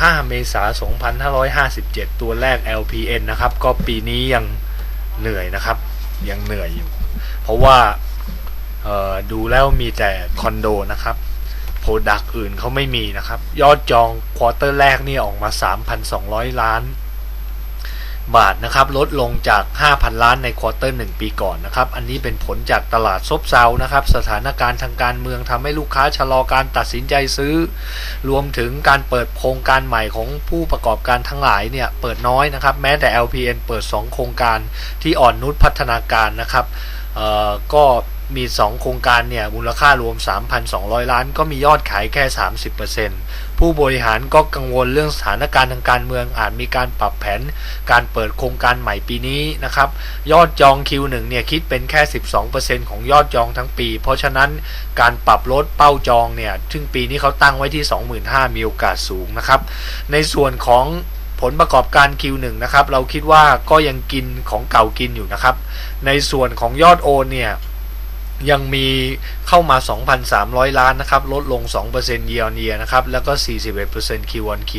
15 เมษายน 2557 ตัวแรก LPN นะครับ ก็ปีนี้ยังเหนื่อยนะครับ ยังเหนื่อยอยู่ เพราะว่าดูแล้วมีแต่คอนโดนะครับ โปรดักต์อื่นเขาไม่มีนะครับ ยอดจองควอเตอร์แรกนี่ออกมา 3,200 ล้าน บาทนะครับลดลงจาก 5,000 ล้านในควอเตอร์ 1 ปีก่อนนะครับ อันนี้เป็นผลจากตลาดซบเซานะครับ สถานการณ์ทางการเมืองทำให้ลูกค้าชะลอการตัดสินใจซื้อ รวมถึงการเปิดโครงการใหม่ของผู้ประกอบการทั้งหลายเนี่ย เปิดน้อยนะครับ แม้แต่ LPN เปิด 2 โครงการที่อ่อนนุชพัฒนาการนะครับเออก็มี 2 โครงการเนี่ยมูลค่ารวม 3,200 ล้าน ก็มียอดขายแค่ 30% ผู้บริหารก็กังวลเรื่องสถานการณ์ทางการเมืองอาจมีการปรับแผนการเปิดโครงการใหม่ปีนี้นะครับ ยอดจอง Q1 เนี่ยคิดเป็นแค่ 12%ของยอดจองทั้งปี เพราะฉะนั้นการปรับลดเป้าจองเนี่ยซึ่งปีนี้เขาตั้งไว้ที่ 25,000มีโอกาสสูงนะครับ ในส่วนของผลประกอบการ Q1 นะครับ เราคิดว่าก็ยังกินของเก่ากินอยู่นะครับ ในส่วนของยอดโอนเนี่ย ยังมีเข้ามา 2,300 ล้านนะครับ ลดลง 2% year on year นะครับ แล้วก็ 41% Q on Q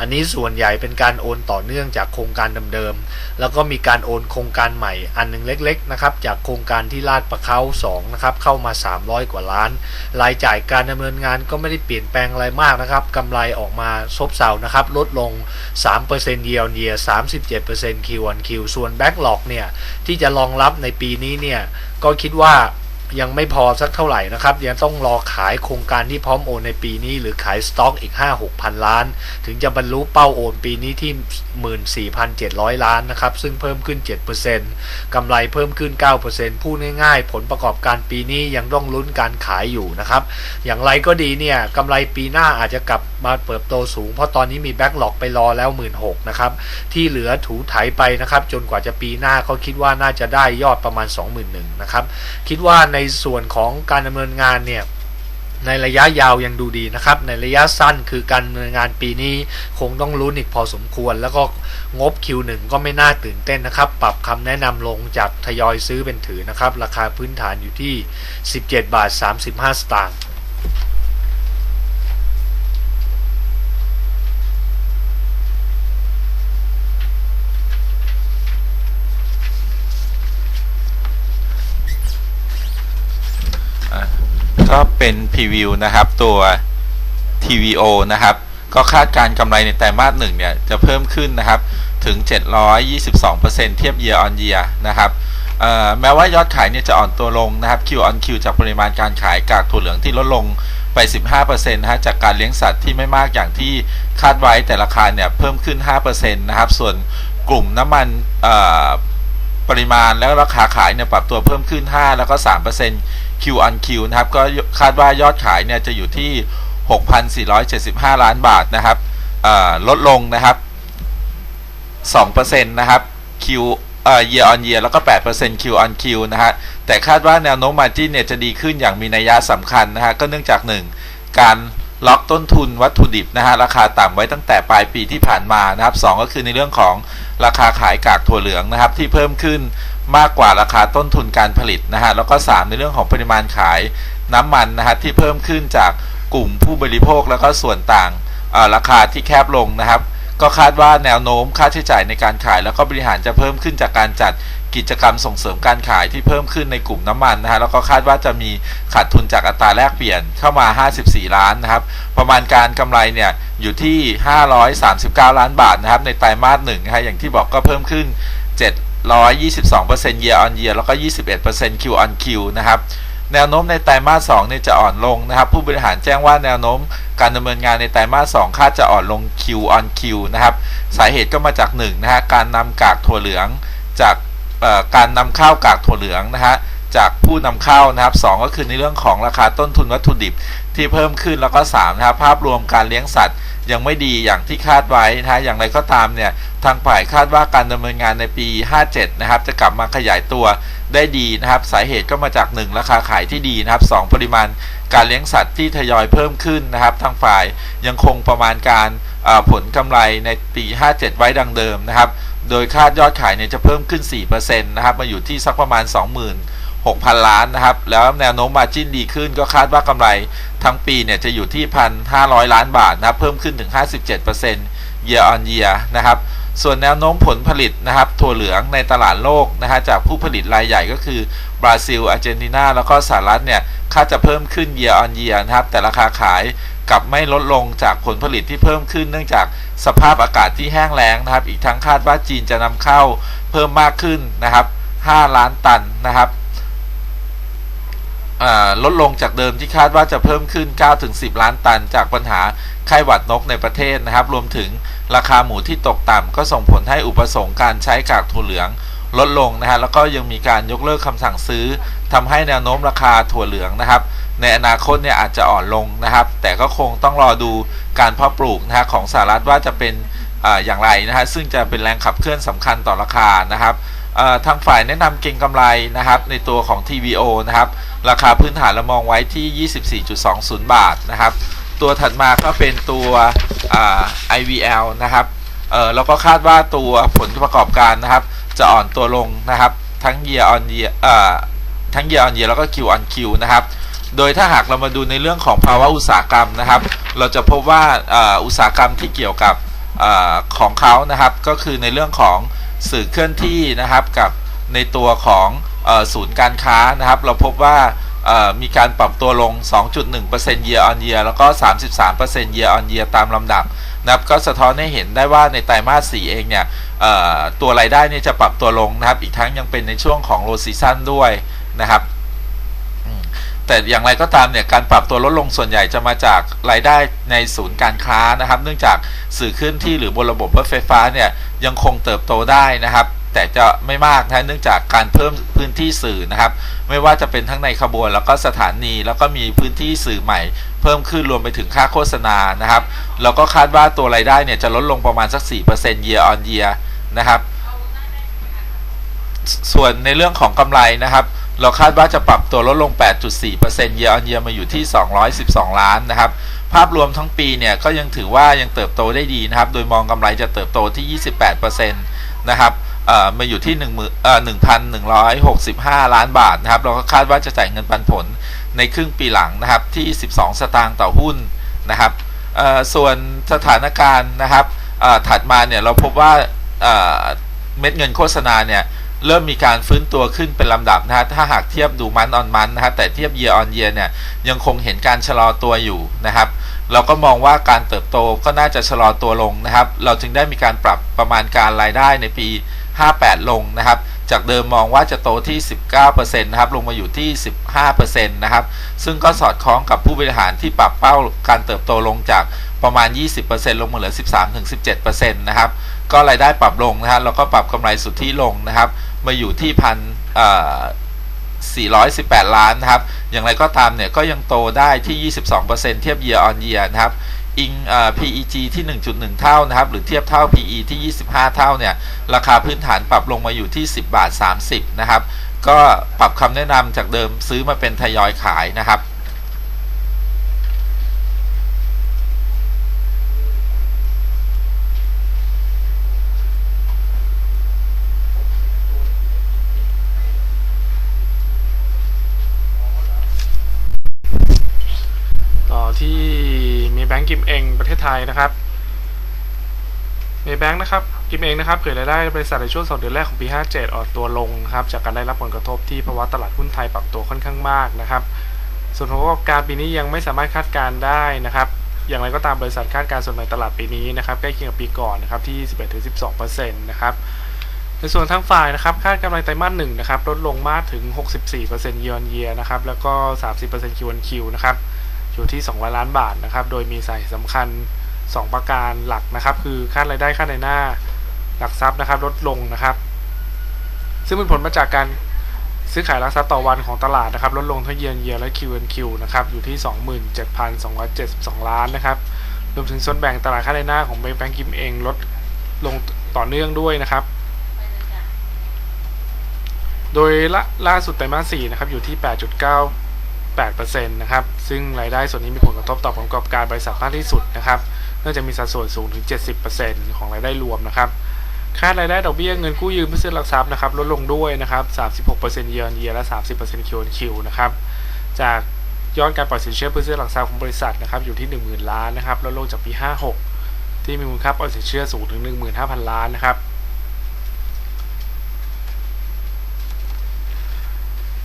อันนี้ส่วนใหญ่เป็นการโอนต่อเนื่องจากโครงการเดิมๆ แล้วก็มีการโอนโครงการใหม่อันหนึงเล็กๆ นะครับ จากโครงการที่ลาดประเขา2นะครับ เข้ามา 300 กว่าล้าน รายจ่ายการดำเนินงานก็ไม่ได้เปลี่ยนแปลงอะไรมากนะครับ กำไรออกมาซบเซานะครับ ลดลง 3% year on year 37% Q on Q ส่วน backlog เนี่ย ที่จะรองรับในปีนี้เนี่ย ก็คิดว่า ยังไม่พอสักเท่าไหร่นะครับ ยังต้องรอขายโครงการที่พร้อมโอนในปีนี้ หรือขายสต็อกอีก 5-6 พันล้าน ถึงจะบรรลุเป้าโอนปีนี้ที่ 14,700 ล้านนะครับ ซึ่งเพิ่มขึ้น 7%กำไรเพิ่มขึ้น 9%พูดง่ายๆ ผลประกอบการปีนี้ยังต้องลุ้นการขายอยู่นะครับ อย่างไรก็ดีเนี่ยกำไรปีหน้าอาจจะกลับมาเติบโตสูง เพราะตอนนี้มีแบ็กหลอกไปรอแล้ว 1 6ื่นนะครับที่เหลือถูไถไปนะครับจนกว่าจะปีหน้าเขาคิดว่าน่าจะได้ยอดประมาณ 21,000นะครับคิดว่าในส่วนของการดำเนินงานเนี่ยในระยะยาวยังดูดีนะครับ ในระยะสั้นคือการดำเนินงานปีนี้คงต้องลุ้นอีกพอสมควร แล้วก็งบ Q1 ก็ไม่น่าตื่นเต้นนะครับ ปรับคำแนะนำลงจากทยอยซื้อเป็นถือนะครับ ราคาพื้นฐานอยู่ที่ 17 บาท 35 สตางค์ อะ ก็เป็นพรีวิวนะครับตัว TVO นะครับ ก็คาดการกำไรในไตรมาสหนึ่งเนี่ยจะเพิ่มขึ้นนะครับถึง 722%เทียบ year on year นะครับแม้ว่ายอดขายเนี่ยจะอ่อนตัวลงนะครับ Q on Q จากปริมาณการขายกากถั่วเหลืองที่ลดลงไป 15%นะฮะจากการเลี้ยงสัตว์ที่ไม่มากอย่างที่คาดไว้แต่ราคาเนี่ยเพิ่มขึ้น 5%นะครับ ส่วนกลุ่มน้ำมันปริมาณแล้วราคาขายเนี่ยปรับตัวเพิ่มขึ้น 5 แล้วก็ 3% Q on Q นะครับ ก็คาดว่ายอดขายเนี่ยจะอยู่ที่ 6,475 ล้านบาทนะครับลดลงนะครับ 2%นะครับ Q เอ่อ year on year แล้วก็ 8% Q on Q นะฮะ แต่คาดว่าแนวโน้ม margin เนี่ยจะดีขึ้นอย่างมีนัยยะสำคัญนะฮะ ก็เนื่องจาก 1 การล็อกต้นทุนวัตถุดิบนะฮะ ราคาต่ำไว้ตั้งแต่ปลายปีที่ผ่านมานะครับ 2 ก็คือในเรื่องของราคาขายกากถั่วเหลืองนะครับ ที่เพิ่มขึ้น มากกว่าราคาต้นทุนการผลิตนะฮะแล้วก็ 3 ในเรื่องของปริมาณขายน้ำมันนะฮะที่เพิ่มขึ้นจากกลุ่มผู้บริโภคแล้วก็ส่วนต่างราคาที่แคบลงนะครับ ก็คาดว่าแนวโน้มค่าใช้จ่ายในการขาย แล้วก็บริหารจะเพิ่มขึ้นจากการจัดกิจกรรมส่งเสริมการขายที่เพิ่มขึ้นในกลุ่มน้ำมันนะฮะแล้วก็คาดว่าจะมีขาดทุนจากอัตราแลกเปลี่ยนเข้ามา 54 ล้านนะครับประมาณการกำไรเนี่ยอยู่ที่ 539 ล้านบาทนะครับในไตรมาสหนึ่งนะฮะอย่างที่บอกก็เพิ่มขึ้น 722% year on year แล้วก็ 21% Q on Q นะครับ แนวโน้มในไตรมาส2เนี่ยจะอ่อนลงนะครับ ผู้บริหารแจ้งว่าแนวโน้มการดำเนินงานในไตรมาส2คาดจะอ่อนลง Q on Q นะครับ สาเหตุก็มาจาก1นะฮะการนำกากถั่วเหลืองจากเอ่อการนำเข้าวกากถั่วเหลืองนะฮะ จากผู้นำเข้านะครับสองก็คือในเรื่องของราคาต้นทุนวัตถุดิบที่เพิ่มขึ้นแล้วก็3นะครับภาพรวมการเลี้ยงสัตว์ยังไม่ดีอย่างที่คาดไว้นะฮะอย่างไรก็ตามเนี่ยทางฝ่ายคาดว่าการดำเนินงานในปี 57 นะครับ จะกลับมาขยายตัวได้ดีนะครับ สาเหตุก็มาจาก 1 ราคาขายที่ดีนะครับ 2 ปริมาณการเลี้ยงสัตว์ที่ทยอยเพิ่มขึ้นนะครับ ทางฝ่ายยังคงประมาณการผลกำไรในปี 57 ไว้ดังเดิมนะครับ โดยคาดยอดขายเนี่ยจะเพิ่มขึ้น 4%นะครับ มาอยู่ที่สักประมาณ26,000 6,000 ล้านนะครับ แล้วแนวโน้มมาจิ้นดีขึ้นก็คาดว่ากำไรทั้งปีเนี่ยจะอยู่ที่ 1,500 ล้านบาทนะครับ เพิ่มขึ้นถึง 57% year on year นะครับ ส่วนแนวโน้มผลผลิตนะครับ ถั่วเหลืองในตลาดโลกนะฮะจากผู้ผลิตรายใหญ่ก็คือบราซิล อาร์เจนตินา แล้วก็สหรัฐเนี่ยคาดจะเพิ่มขึ้น year on year นะครับ แต่ราคาขายกลับไม่ลดลงจากผลผลิตที่เพิ่มขึ้นเนื่องจากสภาพอากาศที่แห้งแล้งนะครับ อีกทั้งคาดว่าจีนจะนำเข้าเพิ่มมากขึ้นนะครับ 5 ล้านตันนะครับ ลดลงจากเดิมที่คาดว่าจะเพิ่มขึ้น 9-10 ล้านตัน จากปัญหาไข้หวัดนกในประเทศนะครับ รวมถึงราคาหมูที่ตกต่ำก็ส่งผลให้อุปสงค์การใช้กากถั่วเหลืองลดลงนะฮะแล้วก็ยังมีการยกเลิกคำสั่งซื้อทำให้แนวโน้มราคาถั่วเหลืองนะครับ ในอนาคตเนี่ยอาจจะอ่อนลงนะครับ แต่ก็คงต้องรอดูการเพาะปลูกนะฮะของสหรัฐว่าจะเป็นอาอย่างไรนะฮะซึ่งจะเป็นแรงขับเคลื่อนสำคัญต่อราคานะครับ ทางฝ่ายแนะนำเก็งกำไรนะครับในตัวของ TVO นะครับราคาพื้นฐานเรามองไว้ที่ 24.20 บาทนะครับตัวถัดมาก็เป็นตัว IVL นะครับเอ่อแล้วก็คาดว่าตัวผลประกอบการนะครับจะอ่อนตัวลงนะครับทั้ง year on year เอ่อทั้ง year on year แล้วก็ Q on Q นะครับโดยถ้าหากเรามาดูในเรื่องของภาวะอุตสาหกรรมนะครับ เราจะพบว่าอุตสาหกรรมที่เกี่ยวกับอของเขานะครับ ก็คือในเรื่องของ สื่อเคลื่อนที่นะครับกับในตัวของออศูนย์การค้านะครับ เราพบว่ามีการปรับตัวลง 2.1% year on year แล้วก็ 33% year on year ตามลำดับนะครับก็สะท้อนให้เห็นได้ว่าในไตรมาส 4 เองเนี่ยตัวรายได้เนี่ยจะปรับตัวลงนะครับ อีกทั้งยังเป็นในช่วงของโลซีซันด้วยนะครับ แต่อย่างไรก็ตามเนี่ยการปรับตัวลดลงส่วนใหญ่จะมาจากรายได้ในศูนย์การค้านะครับ เนื่องจากสื่อเคลื่อนที่หรือบนระบบรถไฟฟ้าเนี่ยยังคงเติบโตได้นะครับ แต่จะไม่มากนะเนื่องจากการเพิ่มพื้นที่สื่อนะครับ ไม่ว่าจะเป็นทั้งในขบวน แล้วก็สถานี แล้วก็มีพื้นที่สื่อใหม่ เพิ่มขึ้นรวมไปถึงค่าโฆษณานะครับแล้วก็คาดว่าตัวรายได้เนี่ยจะลดลงประมาณสัก 4% year on year นะครับ ส่วนในเรื่องของกำไรนะครับ เราคาดว่าจะปรับตัวลดลง 8.4% year on year มาอยู่ที่ 212 ล้านนะครับ ภาพรวมทั้งปีเนี่ยก็ยังถือว่ายังเติบโตได้ดีนะครับ โดยมองกำไรจะเติบโตที่ 28%นะครับมาอยู่ที่1 1 1 6 5 ล้านบาทนะครับ เราก็คาดว่าจะจ่ายเงินปันผลในครึ่งปีหลังนะครับที่ 12 สตางค์ต่อหุ้นนะครับส่วนสถานการณ์นะครับถัดมาเนี่ยเราพบว่าเม็ดเงินโฆษณาเนี่ย เริ่มมีการฟื้นตัวขึ้นเป็นลำดับนะฮะถ้าหากเทียบดูมันออนมันนะฮะแต่เทียบ year on year เนี่ยยังคงเห็นการชะลอตัวอยู่นะครับ เราก็มองว่าการเติบโตก็น่าจะชะลอตัวลงนะครับ เราจึงได้มีการปรับประมาณการรายได้ในปี 58 ลงนะครับ จากเดิมมองว่าจะโตที่ 19%นะครับลงมาอยู่ที่ 15%นะครับซึ่งก็สอดคล้องกับผู้บริหารที่ปรับเป้าการเติบโตลงจากประมาณ 20%ลงมาเหลือ 13-17%นะครับก็รายได้ปรับลงนะฮะแล้วก็ปรับกำไรสุทธิลงนะครับ มาอยู่ที่พัน418 ล้านนะครับ อย่างไรก็ตามเนี่ยก็ยังโตได้ที่ 22%เทียบ year on year นะครับอิง PEG ที่ 1.1 เท่านะครับ หรือเทียบเท่า PE ที่ 25 เท่าเนี่ย ราคาพื้นฐานปรับลงมาอยู่ที่ 10 บาท 30 นะครับ ก็ปรับคำแนะนำจากเดิมซื้อมาเป็นทยอยขายนะครับ ต่อ ที่มีแบงก์กิมเองประเทศไทยนะครับมีแบงก์นะครับกิมเองนะครับเผยรายได้บริษัทในช่วงสองเดือนแรกของปี 57 ออนตัวลงครับจากการได้รับผลกระทบที่ภาวะตลาดหุ้นไทยปรับตัวค่อนข้างมากนะครับส่วนผลประกอบการปีนี้ยังไม่สามารถคาดการได้นะครับ อย่างไรก็ตามบริษัทคาดการส่วนแบ่ตลาดปีนี้นะครับใกล้เคียงกับปีก่อนนะครับที่ 11-12%นะครับในส่วนทั้งฝ่ายนะครับคาดกำไรไตรมาสหนึ่งนะครับลดลงมากถึง 64% year on year นะครับแล้วก็ 30% Q on Q นะครับ อยู่ที่ 200 ล้านบาทนะครับ โดยมีสาเหตุสำคัญ 2 ประการหลักนะครับ คือค่ารายได้ค่าในหน้าหลักทรัพย์นะครับลดลงนะครับ ซึ่งเป็นผลมาจากการซื้อขายหลักทรัพย์ต่อวันของตลาดนะครับ ลดลงทั้งเยียนเยียและ Q&Q นะครับอยู่ที่ 27,272 ล้านนะครับรวมถึงส่วนแบ่งตลาดค่าในหน้าของแบงก์แบงก์กิมเองลดลงต่อเนื่องด้วยนะครับ โดยล,ล่าสุดไตรมาส4นะครับอยู่ที่ 8.9 8%นะครับ ซึ่งรายได้ส่วนนี้มีผลกระทบต่อผลประกอบการบริษัทมากที่สุดนะครับ เนื่องจากมีสัดส่วนสูงถึง 70%ของรายได้รวมนะครับ ค่ารายได้ดอกเบี้ยเงินกู้ยืมเพื่อซื้อหลักทรัพย์นะครับลดลงด้วยนะครับ 36% year on year และ 30% Q on Q นะครับ จากยอดการปล่อยสินเชื่อเพื่อซื้อหลักทรัพย์ของบริษัทนะครับอยู่ที่ 10,000 ล้านนะครับลดลงจากปี 56 ที่มีมูลค่าปล่อยสินเชื่อสูงถึง 15,000 ล้านนะครับ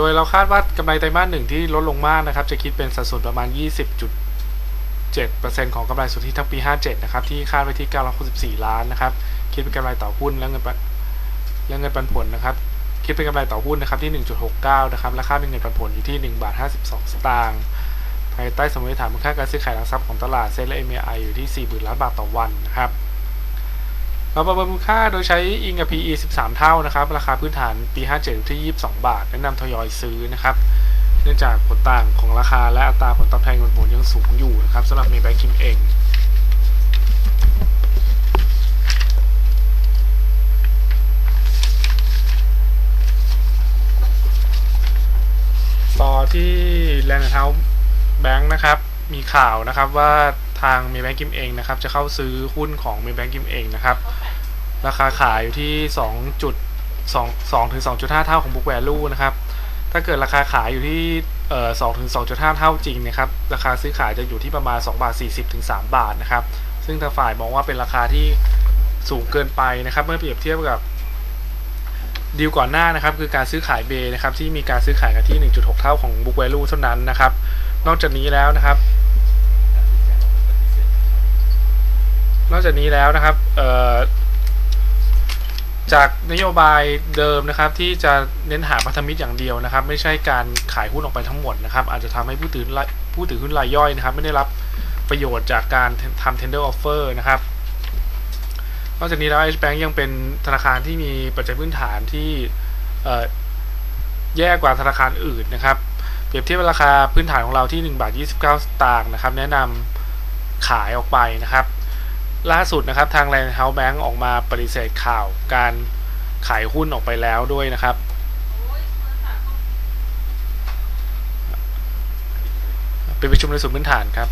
โดยเราคาดว่ากำไรไตรมาสหนึ่งที่ลดลงมากนะครับ จะคิดเป็นสัดส่วนประมาณ 20.7%ของกำไรสุทธิทั้งปี 57 นะครับ ที่คาดไว้ที่ 964 ล้านนะครับ คิดเป็นกำไรต่อหุ้นและเงินปันและเงินปันผลนะครับ คิดเป็นกำไรต่อหุ้นนะครับที่ 1.69 นะครับ และค่าเป็นเงินปันผลอยู่ที่ 1 บาท 52 สตางค์ภายใต้สมมติฐานมูลค่าการซื้อขายหลักทรัพย์ของตลาดเซ็นและ MAI อยู่ที่40,000ล้านบาทต่อวันนะครับ เราประเมินมูลค่าโดยใช้อิงกับ PE 13 เท่านะครับ ราคาพื้นฐานปี 57อยู่ที่ 22 บาท แนะนำทยอยซื้อนะครับ เนื่องจากผลต่างของราคาและอัตราผลตอบแทนเงินผลยังสูงอยู่นะครับสำหรับเมย์แบงคิมเองต่อที่แลนด์เฮาส์แบงค์นะครับ มีข่าวนะครับว่าทางเมย์แบงกิมเองนะครับ จะเข้าซื้อหุ้นของเมย์แบงกิมเองนะครับ ราคาขายอยู่ที่2.2 2ถึง2.5 เท่าของ book value นะครับ ถ้าเกิดราคาขายอยู่ที่เอ่อ2ถึง2.5เท่าจริงนะครับ ราคาซื้อขายจะอยู่ที่ประมาณ2บาท40ถึง3บาทนะครับ ซึ่งทางฝ่ายมองว่าเป็นราคาที่สูงเกินไปนะครับ เมื่อเปรียบเทียบกับดีลก่อนหน้านะครับคือการซื้อขายเบนะครับที่มีการซื้อขายกันที่ 1.6 เท่าของ book value เท่านั้นนะครับ นอกจากนี้แล้วนะครับ นอกจากนี้แล้วนะครับ จากนโยบายเดิมนะครับที่จะเน้นหาพันธมิตรอย่างเดียวนะครับ ไม่ใช่การขายหุ้นออกไปทั้งหมดนะครับ อาจจะทำให้ผู้ถือผู้ถือหุ้นรายย่อยนะครับ ไม่ได้รับประโยชน์จากการทำ tender offer นะครับนอกจากนี้แล้ว H Bank ยังเป็นธนาคารที่มีปัจจัยพื้นฐานที่แย่กว่าธนาคารอื่นนะครับ เปรียบเทียบราคาพื้นฐานของเราที่1บาท29 สตางค์นะครับ แนะนำขายออกไปนะครับ ล่าสุดนะครับทาง Land House Bank ออกมาปฏิเสธข่าวการขายหุ้นออกไปแล้วด้วยนะครับ เป็นประชุมในส่วนพื้นฐานครับ